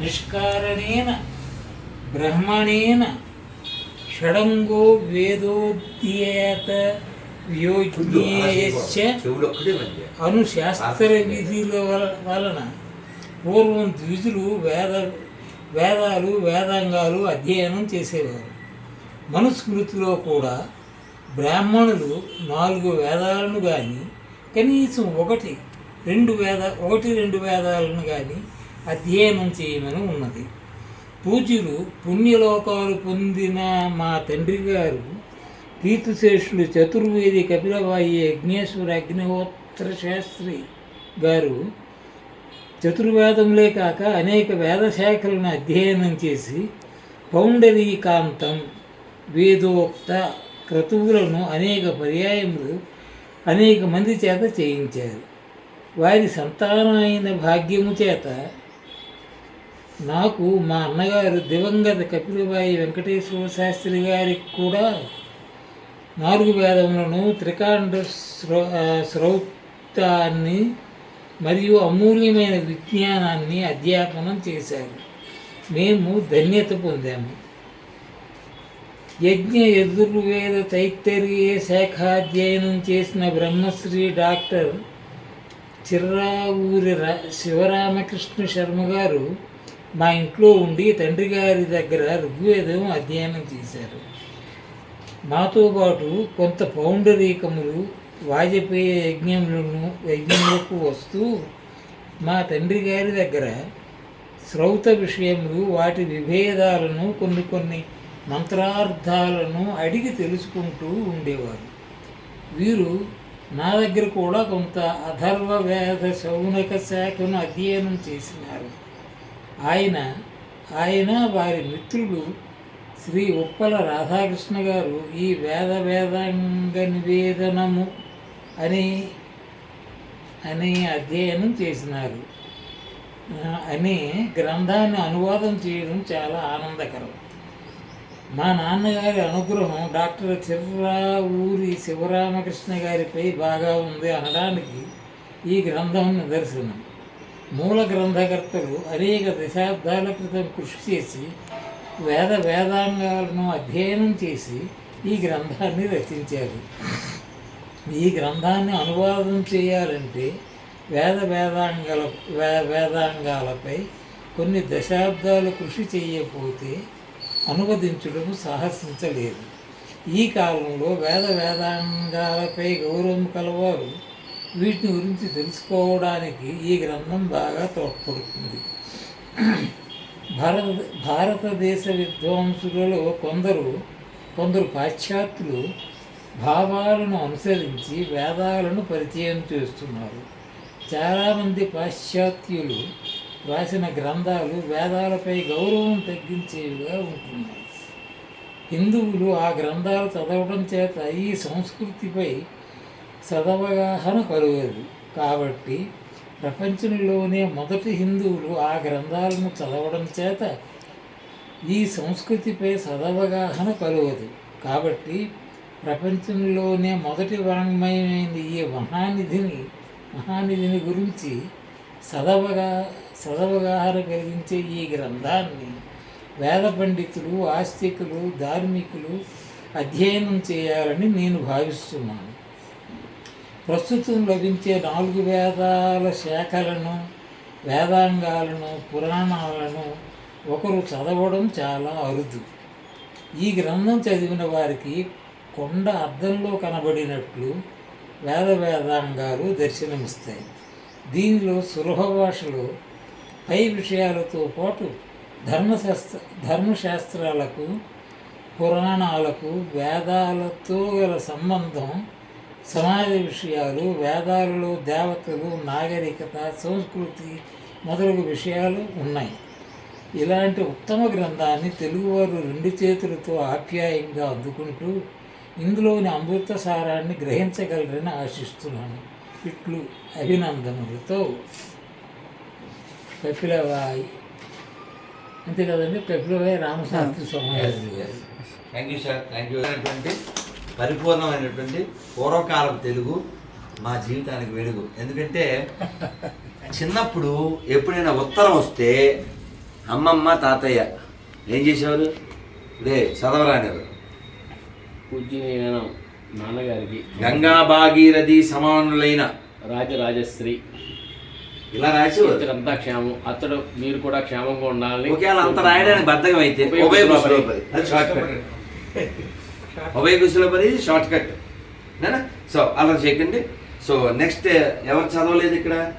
నిష్కారణేన బ్రహ్మణేన షడంగో మంచి అను శాస్త్ర విధుల వల- వలన పూర్వం ద్విజులు వేద వేదాలు వేదాంగాలు అధ్యయనం చేసేవారు. మనుస్మృతిలో కూడా బ్రాహ్మణులు నాలుగు వేదాలను కానీ కనీసం ఒకటి రెండు వేద ఒకటి రెండు వేదాలను కానీ అధ్యయనం చేయమని ఉన్నది. పూజ్యులు పుణ్యలోకాలు పొందిన మా తండ్రి గారు కీర్తిశేషులు చతుర్వేది కపిలవాయి యజ్ఞేశ్వర అగ్నిహోత్ర శాస్త్రి గారు చతుర్వేదములే కాక అనేక వేద శాఖలను అధ్యయనం చేసి పౌండరీకాంతం వేదోక్త క్రతువులను అనేక పర్యాయములు అనేక మంది చేత చేయించారు. వారి సంతానమైన భాగ్యము చేత నాకు మా అన్నగారు దివంగత కపిలబాయి వెంకటేశ్వర శాస్త్రి గారికి కూడా నాలుగు వేదములను త్రికాండ శ్రౌ శ్రౌతాన్ని మరియు అమూల్యమైన విజ్ఞానాన్ని అధ్యాపనం చేశారు. మేము ధన్యత పొందాము. యజ్ఞ యజుర్వేద తైత్తరీయ శాఖాధ్యయనం చేసిన బ్రహ్మశ్రీ డాక్టర్ చిర్రావూరి రా శివరామకృష్ణ శర్మ గారు మా ఇంట్లో ఉండి తండ్రి గారి దగ్గర ఋగ్వేదం అధ్యయనం చేశారు. మాతో పాటు కొంత పౌండరీకములు వాజపేయ యజ్ఞములను యజ్ఞములకు వస్తూ మా తండ్రి గారి దగ్గర శ్రౌత విషయములు వాటి విభేదాలను కొన్ని కొన్ని మంత్రార్థాలను అడిగి తెలుసుకుంటూ ఉండేవారు. వీరు నా దగ్గర కూడా కొంత అధర్వ వేద శౌనక శాఖను అధ్యయనం చేసినారు. ఆయన ఆయన వారి మిత్రులు శ్రీ ఉప్పల రాధాకృష్ణ గారు ఈ వేద వేదాంగ నివేదనము అని అని అధ్యయనం చేసినారు. అనే గ్రంథాన్ని అనువాదం చేయడం చాలా ఆనందకరం. మా నాన్నగారి అనుగ్రహం డాక్టర్ చిర్రావూరి ఊరి శివరామకృష్ణ గారిపై బాగా ఉంది అనడానికి ఈ గ్రంథం నిదర్శనం. మూల గ్రంథకర్తలు అనేక దశాబ్దాల క్రితం కృషి చేసి వేద వేదాంగాలను అధ్యయనం చేసి ఈ గ్రంథాన్ని రచించారు. ఈ గ్రంథాన్ని అనువాదం చేయాలంటే వేద వేదాంగాల వే వేదాంగాలపై కొన్ని దశాబ్దాలు కృషి చేయకపోతే అనువదించడం సాహసించలేదు. ఈ కాలంలో వేద వేదాంగాలపై గౌరవం కలవారు వీటిని గురించి తెలుసుకోవడానికి ఈ గ్రంథం బాగా తోడ్పడుతుంది. భారత భారతదేశ విద్వాంసులలో కొందరు కొందరు పాశ్చాత్యులు భావాలను అనుసరించి వేదాలను పరిచయం చేస్తున్నారు. చాలామంది పాశ్చాత్యులు రాసిన గ్రంథాలు వేదాలపై గౌరవం తగ్గించేవిగా ఉంటున్నాయి. హిందువులు ఆ గ్రంథాలు చదవడం చేత ఈ సంస్కృతిపై సదవగాహన కలుగదు కాబట్టి ప్రపంచంలోనే మొదటి హిందువులు ఆ గ్రంథాలను చదవడం చేత ఈ సంస్కృతిపై సదవగాహన కలుగదు కాబట్టి ప్రపంచంలోనే మొదటి వాంగ్మయమైన ఈ మహానిధిని మహానిధిని గురించి సదవగా సదవగాహన కలిగించే ఈ గ్రంథాన్ని వేద పండితులు ఆస్తికులు ధార్మికులు అధ్యయనం చేయాలని నేను భావిస్తున్నాను. ప్రస్తుతం లభించే నాలుగు వేదాల శాఖలను వేదాంగాలను పురాణాలను ఒకరు చదవడం చాలా అరుదు. ఈ గ్రంథం చదివిన వారికి కొండ అద్దంలో కనబడినట్లు వేద వేదాంగాలు దర్శనమిస్తాయి. దీనిలో సులభ భాషలో పై విషయాలతో పాటు ధర్మశాస్త్ర ధర్మశాస్త్రాలకు పురాణాలకు వేదాలతో గల సంబంధం సమాజ విషయాలు వేదాలలో దేవతలు నాగరికత సంస్కృతి మొదలగు విషయాలు ఉన్నాయి. ఇలాంటి ఉత్తమ గ్రంథాన్ని తెలుగువారు రెండు చేతులతో ఆప్యాయంగా అందుకుంటూ ఇందులోని అమృత సారాన్ని గ్రహించగలరని ఆశిస్తున్నాను. ఇట్లు అభినందనలతో కపిలవాయి అంతే కదండి? కపిలవాయి రామశాస్త్రి సమాజం గారు. Thank you sir thank you పరిపూర్ణమైనటువంటి పూర్వకాలపు తెలుగు మా జీవితానికి వెలుగు. ఎందుకంటే చిన్నప్పుడు ఎప్పుడైనా ఉత్తరం వస్తే అమ్మమ్మ తాతయ్య ఏం చేసేవారు? ఇదే చదవరానివారు. పూజ్యమైన నాన్నగారికి గంగా భాగీరథి సమానులైన రాజరాజశ్రీ. ఇలా రాసేవారు. ఇతరంతా క్షేమం. అతడు మీరు కూడా క్షేమంగా ఉండాలని ఒకవేళ అంత రాయడానికి బద్ధకం అయితే ఉభయ ఉభయ కుశలోపరి. Short cut. సో అలా చేయకండి. సో నెక్స్ట్ ఎవరు చదవలేదు ఇక్కడ?